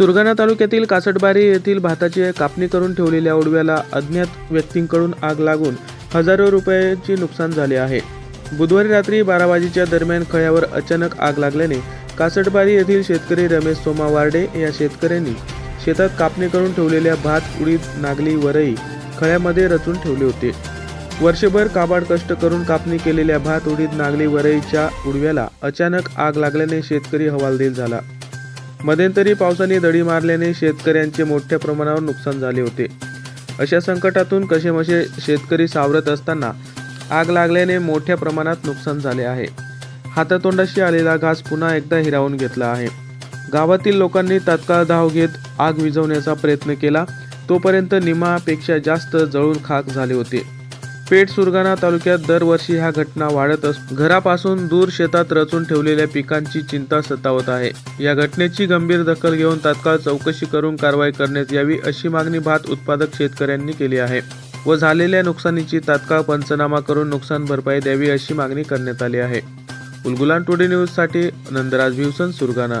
सुरगाणा तालुक्यातील कासटबारी येथील भाताची कापणी करून ठेवलेल्या उडव्याला अज्ञात व्यक्तींकडून आग लागून हजारो रुपयाचे नुकसान झाले आहे. बुधवारी रात्री बारा वाजेच्या दरम्यान खळ्यावर अचानक आग लागल्याने कासटबारी येथील शेतकरी रमेश सोमा वार्डे या शेतकऱ्यांनी शेतात कापणी करून ठेवलेल्या भात उडीद नागली वरई खळ्यामध्ये रचून ठेवले होते. वर्षभर काबाड कष्ट करून कापणी केलेल्या भात उडीद नागली वरईच्या उडव्याला अचानक आग लागल्याने शेतकरी हवालदिल झाला. मध्यंतरी पावसाने दडी मारल्याने शेतकऱ्यांचे मोठ्या प्रमाणावर नुकसान झाले होते. अशा संकटातून कसेमसे शेतकरी सावरत असताना आग लागल्याने मोठ्या प्रमाणात नुकसान झाले आहे. हातातोंडाशी आलेला घास पुन्हा एकदा हिरावून घेतला आहे. गावातील लोकांनी तात्काळ धाव घेत आग विझवण्याचा प्रयत्न केला. तोपर्यंत निमापेक्षा जास्त जळून खाक झाले होते. पेठ सुरगाणा तालुक्यात दरवर्षी ह्या घटना वाढत अस घरापासून दूर शेतात रचून ठेवलेल्या पिकांची चिंता सतावत आहे. या घटनेची गंभीर दखल घेऊन तात्काळ चौकशी करून कारवाई करण्यात यावी अशी मागणी भात उत्पादक शेतकऱ्यांनी केली आहे. व झालेल्या नुकसानीची तात्काळ पंचनामा करून नुकसान भरपाई द्यावी अशी मागणी करण्यात आली आहे. उलगुलान टुडे न्यूजसाठी नंदराज भिवसन सुरगाणा.